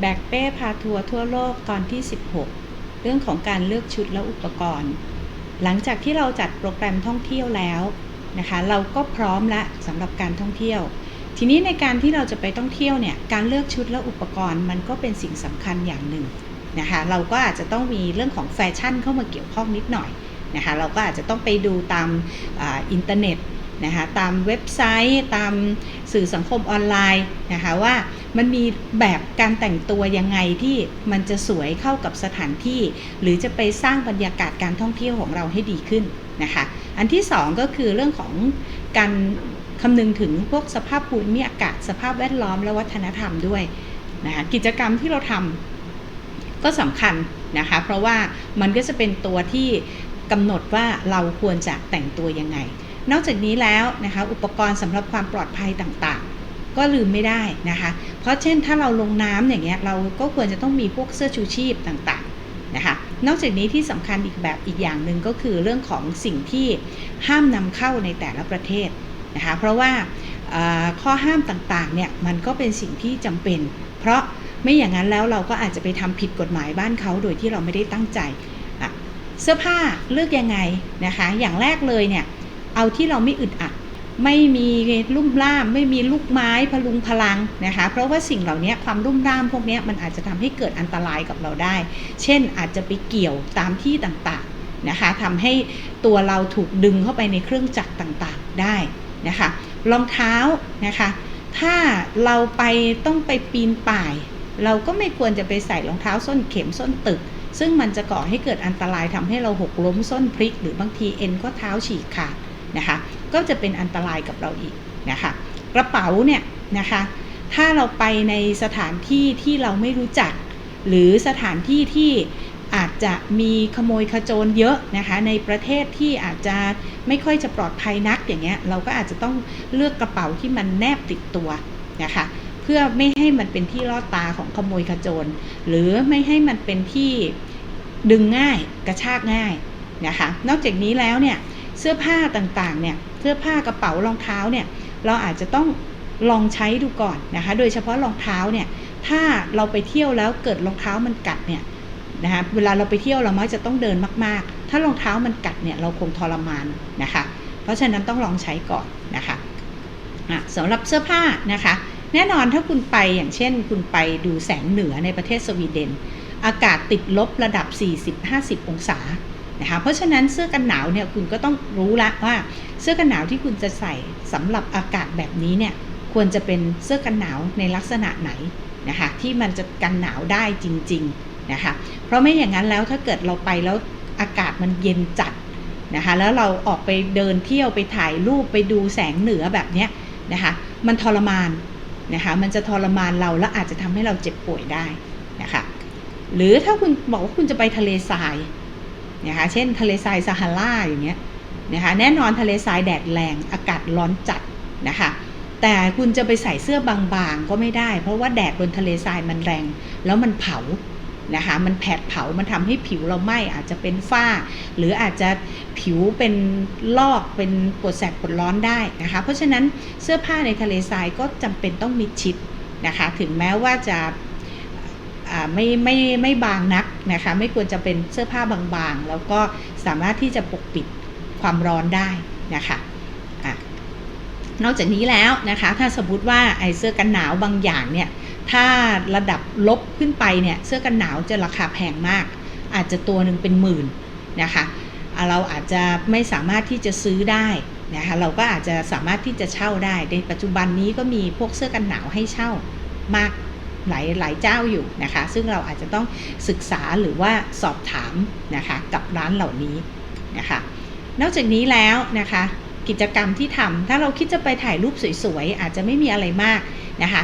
แบกเป้พาทัวร์ทั่วโลกตอนที่ 16 เรื่องของการเลือกชุดและอุปกรณ์ หลังจากที่เราจัดโปรแกรมท่องเที่ยวแล้วนะคะเราก็พร้อมละสำหรับการท่องเที่ยว ทีนี้ในการที่เราจะไปท่องเที่ยวเนี่ยการเลือกชุดและอุปกรณ์ มันก็เป็นสิ่งสำคัญอย่างหนึ่งนะคะเราก็อาจจะต้องมีเรื่องของแฟชั่นเข้ามาเกี่ยวข้องนิดหน่อยนะคะเราก็อาจจะต้องไปดูตามออินเทอร์เน็ตนะคะตามเว็บไซต์ ตามสื่อสังคมออนไลน์นะคะว่ามันมีแบบการแต่งตัวยังไงที่มันจะสวยเข้ากับสถานที่ หรือจะไปสร้างบรรยากาศการท่องเที่ยวของเราให้ดีขึ้นนะคะ อันที่สองก็คือเรื่องของการคำนึงถึงพวกสภาพภูมิอากาศสภาพแวดล้อมและวัฒนธรรมด้วยนะคะกิจกรรมที่เราทำก็สำคัญนะคะเพราะว่ามันก็จะเป็นตัวที่กำหนดว่าเราควรจะแต่งตัวยังไง นอกจากนี้แล้วนะคะอุปกรณ์สำหรับความปลอดภัยต่างๆ ก็ลืมไม่ได้นะคะ เพราะเช่นถ้าเราลงน้ำอย่างเงี้ยเราก็ควรจะต้องมีพวกเสื้อชูชีพต่างๆนะคะ นอกจากนี้ที่สำคัญอีกแบบอีกอย่างหนึ่งก็คือเรื่องของสิ่งที่ห้ามนำเข้าในแต่ละประเทศนะคะ เพราะว่าข้อห้ามต่างๆเนี่ยมันก็เป็นสิ่งที่จำเป็น เพราะไม่อย่างนั้นแล้วเราก็อาจจะไปทำผิดกฎหมายบ้านเขาโดยที่เราไม่ได้ตั้งใจเสื้อผ้าเลือกยังไงนะคะ อย่างแรกเลยเนี่ยเอาที่เราไม่อึดอัด ไม่มีลุ่มล่าม ไม่มีลูกไม้พลุงพลังนะคะ เพราะว่าสิ่งเหล่านี้ความลุ่มล่ามพวกนี้มันอาจจะทำให้เกิดอันตรายกับเราได้ เช่นอาจจะไปเกี่ยวตามที่ต่างๆนะคะทำให้ตัวเราถูกดึงเข้าไปในเครื่องจักรต่างๆได้นะคะรองเท้านะคะ ถ้าเราไปต้องไปปีนป่าย เราก็ไม่ควรจะไปใส่รองเท้าส้นเข็มส้นตึก ซึ่งมันจะก่อให้เกิดอันตรายทำให้เราหกล้มส้นพลิก หรือบางทีเอ็นข้อเท้าฉีกขาด นะคะ ก็จะเป็นอันตรายกับเราอีกนะคะกระเป๋าเนี่ยนะคะ ถ้าเราไปในสถานที่ที่เราไม่รู้จัก หรือสถานที่ที่อาจจะมีขโมยขโจรเยอะนะคะในประเทศที่อาจจะไม่ค่อยจะปลอดภัยนักอย่างเงี้ยเราก็อาจจะต้องเลือกกระเป๋าที่มันแนบติดตัวนะคะเพื่อไม่ให้มันเป็นที่ลอดตาของขโมยขโจรหรือไม่ให้มันเป็นที่ดึงง่ายกระชากง่ายนะคะนอกจากนี้แล้วเนี่ย เสื้อผ้าต่างๆเนี่ยเสื้อผ้ากระเป๋ารองเท้าเนี่ยเราอาจจะต้องลองใช้ดูก่อนนะคะ โดยเฉพาะรองเท้าเนี่ยถ้าเราไปเที่ยวแล้วเกิดรองเท้ามันกัดเนี่ยนะคะเวลาเราไปเที่ยวเรามักจะต้องเดินมากๆ ถ้ารองเท้ามันกัดเนี่ยเราคงทรมานนะคะ เพราะฉะนั้นต้องลองใช้ก่อนนะคะะสำหรับเสื้อผ้านะคะ แน่นอนถ้าคุณไปอย่างเช่น คุณไปดูแสงเหนือในประเทศสวีเดน อากาศติดลบระดับ 40-50 องศา นะคะเพราะฉะนั้นเสื้อกันหนาวเนี่ยคุณก็ต้องรู้ละว่าเสื้อกันหนาวที่คุณจะใส่สำหรับอากาศแบบนี้เนี่ยควรจะเป็นเสื้อกันหนาวในลักษณะไหนนะคะที่มันจะกันหนาวได้จริงๆนะคะเพราะไม่อย่างนั้นแล้วถ้าเกิดเราไปแล้วอากาศมันเย็นจัดนะคะแล้วเราออกไปเดินเที่ยวไปถ่ายรูปไปดูแสงเหนือแบบนี้นะคะมันทรมานนะคะมันจะทรมานเราและอาจจะทำให้เราเจ็บป่วยได้นะคะหรือถ้าคุณบอกว่าคุณจะไปทะเลทราย นะคะเช่นทะเลทรายซาฮาราอย่างเงี้ยนะคะแน่นอนทะเลทรายแดดแรงอากาศร้อนจัดนะคะแต่คุณจะไปใส่เสื้อบางๆก็ไม่ได้ เพราะว่าแดดบนทะเลทรายมันแรง แล้วมันเผานะคะมันแผดเผามันทำให้ผิวเราไหม้อาจจะเป็นฝ้า หรืออาจจะผิวเป็นลอกเป็นปวดแสบปวดร้อนได้นะคะเพราะฉะนั้นเสื้อผ้าในทะเลทรายก็จำเป็นต้องมิดชิดนะคะถึงแม้ว่าจะ ไม่ไม่ไม่บางนักนะคะไม่ควรจะเป็นเสื้อผ้าบางๆ แล้วก็สามารถที่จะปกปิดความร้อนได้นะคะอะนอกจากนี้แล้วนะคะถ้าสมมติว่าไอเสื้อกันหนาวบางอย่างเนี่ยถ้าระดับลบขึ้นไปเนี่ยเสื้อกันหนาวจะราคาแพงมาก อาจจะตัวหนึ่งเป็นหมื่นนะคะเราอาจจะไม่สามารถที่จะซื้อได้นะคะเราก็อาจจะสามารถที่จะเช่าได้ในปัจจุบันนี้ก็มีพวกเสื้อกันหนาวให้เช่ามาก หลายหลายเจ้าอยู่นะคะ ซึ่งเราอาจจะต้องศึกษาหรือว่าสอบถามนะคะกับร้านเหล่านี้นะคะ นอกจากนี้แล้วนะคะกิจกรรมที่ทำถ้าเราคิดจะไปถ่ายรูปสวยๆ อาจจะไม่มีอะไรมากนะคะ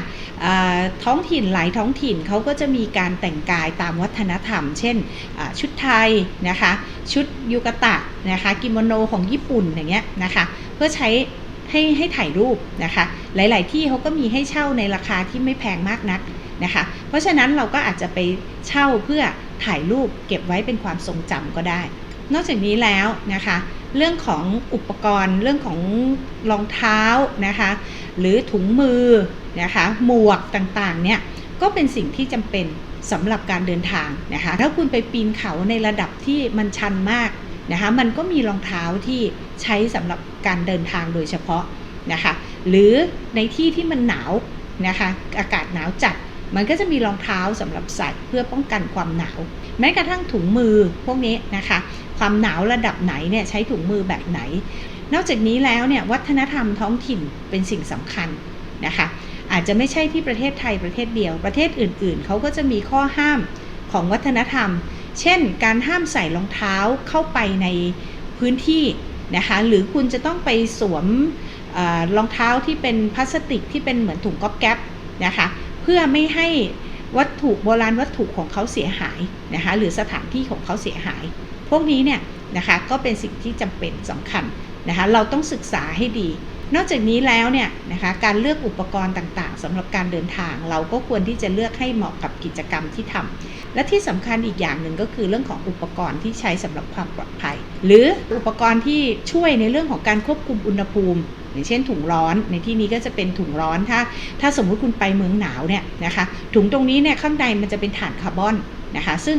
ท้องถิ่นหลายท้องถิ่นเขาก็จะมีการแต่งกายตามวัฒนธรรม เช่นชุดไทยนะคะชุดยูกะตะนะคะกิโมโนของญี่ปุ่นอย่างเงี้ยนะคะเพื่อใช้ให้ให้ถ่ายรูปนะคะหลาย ๆ ที่เขาก็มีให้เช่าในราคาที่ไม่แพงมากนัก นะคะ เพราะฉะนั้นเราก็อาจจะไปเช่าเพื่อถ่ายรูปเก็บไว้เป็นความทรงจำก็ได้ นอกจากนี้แล้วนะคะ เรื่องของอุปกรณ์เรื่องของรองเท้านะคะ หรือถุงมือนะคะ หมวกต่างๆ เนี่ยก็เป็นสิ่งที่จำเป็นสำหรับการเดินทางนะคะ ถ้าคุณไปปีนเขาในระดับที่มันชันมากนะคะ มันก็มีรองเท้าที่ใช้สำหรับการเดินทางโดยเฉพาะนะคะ หรือในที่ที่มันหนาวนะคะ อากาศหนาวจัด มันก็จะมีรองเท้าสำหรับใส่เพื่อป้องกันความหนาว แม้กระทั่งถุงมือพวกนี้นะคะ ความหนาวระดับไหนเนี่ยใช้ถุงมือแบบไหน นอกจากนี้แล้วเนี่ยวัฒนธรรมท้องถิ่นเป็นสิ่งสำคัญนะคะอาจจะไม่ใช่ที่ประเทศไทยประเทศเดียว ประเทศอื่นๆ เขาก็จะมีข้อห้ามของวัฒนธรรม เช่น การห้ามใส่รองเท้าเข้าไปในพื้นที่นะคะหรือคุณจะต้องไปสวมเออรองเท้าที่เป็นพลาสติกที่เป็นเหมือนถุงก๊อบแก๊บนะคะ เพื่อไม่ให้วัตถุโบราณวัตถุของเขาเสียหายนะคะหรือสถานที่ของเขาเสียหาย พวกนี้เนี่ยนะคะก็เป็นสิ่งที่จำเป็นสำคัญนะคะเราต้องศึกษาให้ดี นอกจากนี้แล้วเนี่ยนะคะการเลือกอุปกรณ์ต่างๆสำหรับการเดินทาง เราก็ควรที่จะเลือกให้เหมาะกับกิจกรรมที่ทำและที่สำคัญอีกอย่างหนึ่งก็คือเรื่องของอุปกรณ์ที่ใช้สำหรับความปลอดภัย หรืออุปกรณ์ที่ช่วยในเรื่องของการควบคุมอุณหภูมิ อย่างเช่นถุงร้อน ในที่นี้ก็จะเป็นถุงร้อนถ้า ถ้าสมมุติคุณไปเมืองหนาวเนี่ยนะคะถุงตรงนี้เนี่ยข้างในมันจะเป็นถ่านคาร์บอนนะคะซึ่ง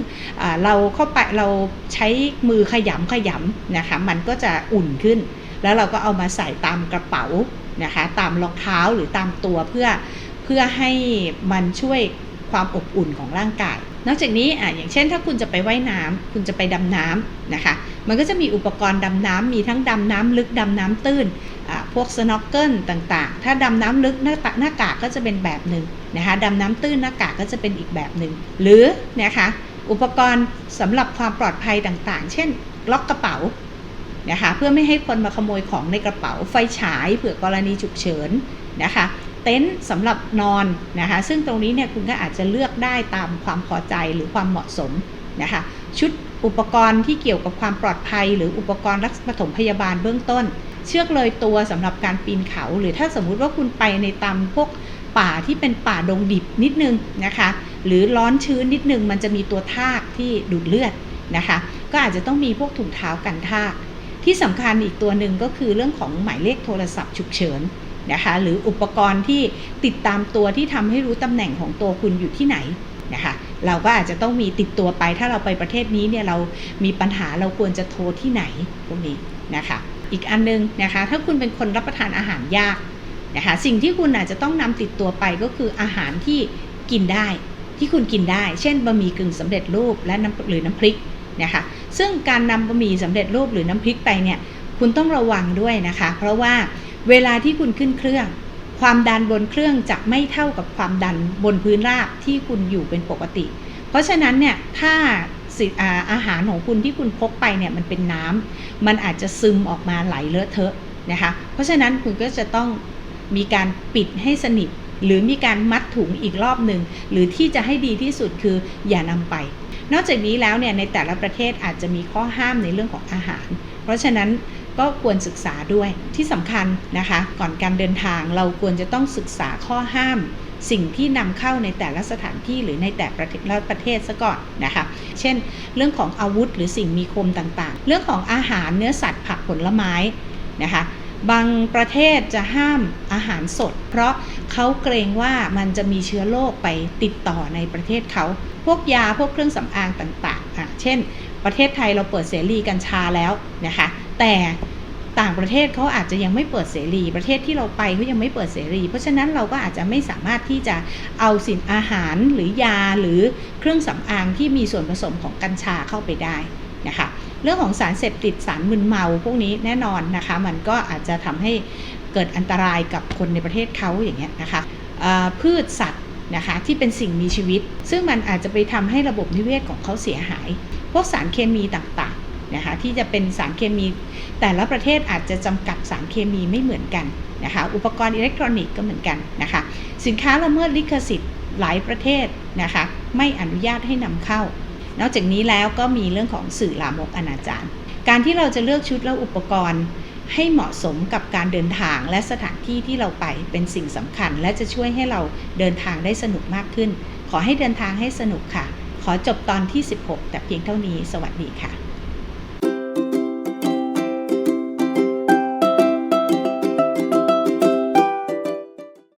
เราเข้าไปเราใช้มือขยำขยำนะคะมันก็จะอุ่นขึ้น แล้วเราก็เอามาใส่ตามกระเป๋านะคะตามรองเท้าหรือตามตัวเพื่อเพื่อให้มันช่วยความอบอุ่นของร่างกาย นอกจากนี้อะอย่างเช่น ถ้าคุณจะไปไว่ายน้ำคุณจะไปดำน้ำนะคะ มันก็จะมีอุปกรณ์ดำน้ำมีทั้งดำน้ำลึกดำน้ำตื้น พวกสโนว์เกิลต่างๆ ถ้าดำน้ำลึกหน้าตาหน้ากากก็จะเป็นแบบหนึ่งนะคะดำน้ำตื้นหน้ากากก็จะเป็นอีกแบบหนึ่งหรือนะคะอุปกรณ์สำหรับความปลอดภัยต่างๆ เช่น ล็อกกระเป๋านะคะเพื่อไม่ให้คนมาขโมยของในกระเป๋าไฟฉายเผื่อกรณีฉุกเฉินนะคะเต็นท์สำหรับนอนนะคะซึ่งตรงนี้เนี่ยคุณก็อาจจะเลือกได้ตามความพอใจหรือความเหมาะสมนะคะชุดอุปกรณ์ที่เกี่ยวกับความปลอดภัย หรืออุปกรณ์รักษาปฐมพยาบาลเบื้องต้น เชือกเลยตัวสำหรับการปีนเขา หรือถ้าสมมุติว่าคุณไปในตามพวกป่าที่เป็นป่าดงดิบนิดนึงนะคะ หรือร้อนชื้นนิดนึงมันจะมีตัวทากที่ดูดเลือดนะคะ ก็อาจจะต้องมีพวกถุงเท้ากันทาก ที่สำคัญอีกตัวหนึ่งก็คือเรื่องของหมายเลขโทรศัพท์ฉุกเฉินนะคะหรืออุปกรณ์ที่ติดตามตัวที่ทำให้รู้ตำแหน่งของตัวคุณอยู่ที่ไหนนะคะเราก็อาจจะต้องมีติดตัวไปถ้าเราไปประเทศนี้เนี่ยเรามีปัญหาเราควรจะโทรที่ไหนพวกนี้นะคะ อีกอันนึงนะคะ ถ้าคุณเป็นคนรับประทานอาหารยากนะคะ สิ่งที่คุณอาจจะต้องนำติดตัวไปก็คืออาหารที่กินได้ที่คุณกินได้ เช่นบะหมี่กึ่งสำเร็จรูปและน้ำหรือน้ำพริกนะคะ ซึ่งการนำบะหมี่สำเร็จรูปหรือน้ำพริกไปเนี่ย คุณต้องระวังด้วยนะคะ เพราะว่าเวลาที่คุณขึ้นเครื่อง ความดันบนเครื่องจะไม่เท่ากับความดันบนพื้นราบที่คุณอยู่เป็นปกติ เพราะฉะนั้นเนี่ย ถ้า สิอาอาหารของคุณที่คุณพกไปเนี่ยมันเป็นน้ำมันอาจจะซึมออกมาไหลเลอะเทอะนะคะ เพราะฉะนั้นคุณก็จะต้องมีการปิดให้สนิท หรือมีการมัดถุงอีกรอบหนึ่งหรือที่จะให้ดีที่สุดคืออย่านำไป นอกจากนี้แล้วเนี่ยในแต่ละประเทศอาจจะมีข้อห้ามในเรื่องของอาหาร เพราะฉะนั้น ก็ควรศึกษาด้วยที่สำคัญนะคะ ก่อนการเดินทางเราควรจะต้องศึกษาข้อห้าม สิ่งที่นำเข้าในแต่ละสถานที่หรือในแต่ประเทศละประเทศซะก่อนนะคะ เช่น เรื่องของอาวุธหรือสิ่งมีคมต่างๆ เรื่องของอาหารเนื้อสัตว์ผักผลไม้นะคะบางประเทศจะห้ามอาหารสด เพราะเขาเกรงว่ามันจะมีเชื้อโรคไปติดต่อในประเทศเขา พวกยาพวกเครื่องสำอางต่างๆอะเช่น ประเทศไทยเราเปิดเสรีกัญชาแล้วนะคะ แต่ต่างประเทศเขาอาจจะยังไม่เปิดเสรี ประเทศที่เราไปเขายังไม่เปิดเสรี เพราะฉะนั้นเราก็อาจจะไม่สามารถที่จะเอาสินอาหารหรือยาหรือเครื่องสำอางที่มีส่วนผสมของกัญชาเข้าไปได้นะคะเรื่องของสารเสพติดสารมึนเมาพวกนี้แน่นอนนะคะมันก็อาจจะทำให้เกิดอันตรายกับคนในประเทศเขาอย่างเงี้ยนะคะพืชสัตว์นะคะที่เป็นสิ่งมีชีวิต ซึ่งมันอาจจะไปทำให้ระบบนิเวศของเขาเสียหาย พวกสารเคมีต่างๆ นะคะที่จะเป็นสารเคมีแต่ละประเทศอาจจะจำกัดสารเคมีไม่เหมือนกันนะคะอุปกรณ์อิเล็กทรอนิกส์ก็เหมือนกันนะคะสินค้าละเมิดลิขสิทธิ์หลายประเทศนะคะไม่อนุญาตให้นำเข้า นอกจากนี้แล้วก็มีเรื่องของสื่อลามกอนาจารการที่เราจะเลือกชุดและอุปกรณ์ให้เหมาะสมกับการเดินทางและสถานที่ที่เราไปเป็นสิ่งสำคัญ และจะช่วยให้เราเดินทางได้สนุกมากขึ้น ขอให้เดินทางให้สนุกค่ะ ขอจบตอนที่ 16 แต่เพียงเท่านี้ สวัสดีค่ะ